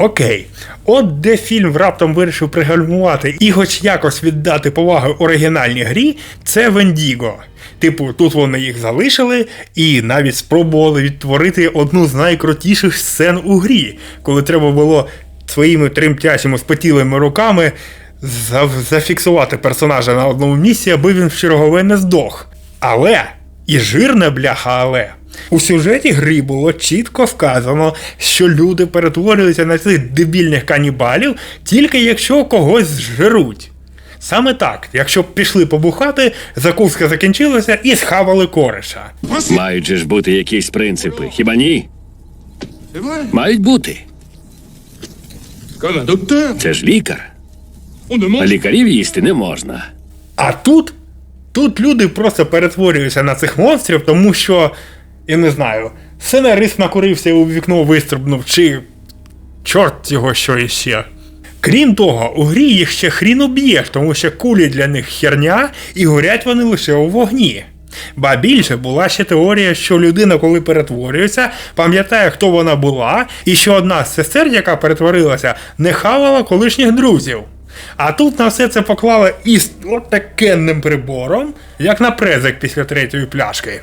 Окей, от де фільм раптом вирішив пригальмувати і хоч якось віддати повагу оригінальній грі, це Вендіго. Типу, тут вони їх залишили і навіть спробували відтворити одну з найкрутіших сцен у грі, коли треба було своїми тремтячими спотілими руками зафіксувати персонажа на одному місці, аби він в чергове не здох. Але, і жирне бляха, але. У сюжеті гри було чітко вказано, що люди перетворюються на цих дебільних канібалів тільки якщо когось зжируть. Саме так, якщо б пішли побухати, закуска закінчилася і схавали кореша. Мають же ж бути якісь принципи, хіба ні? Мають бути. Це ж лікар. А лікарів їсти не можна. А тут, тут люди просто перетворюються на цих монстрів, тому що, я не знаю, сценарист накурився і у вікно вистрибнув, чи чорт його що іще. Крім того, у грі їх ще хрін уб'єш, тому що кулі для них херня і горять вони лише у вогні. Ба більше була ще теорія, що людина, коли перетворюється, пам'ятає, хто вона була, і що одна з сестер, яка перетворилася, не хавала колишніх друзів. А тут на все це поклали із отакенним прибором, як на презик після третьої пляшки.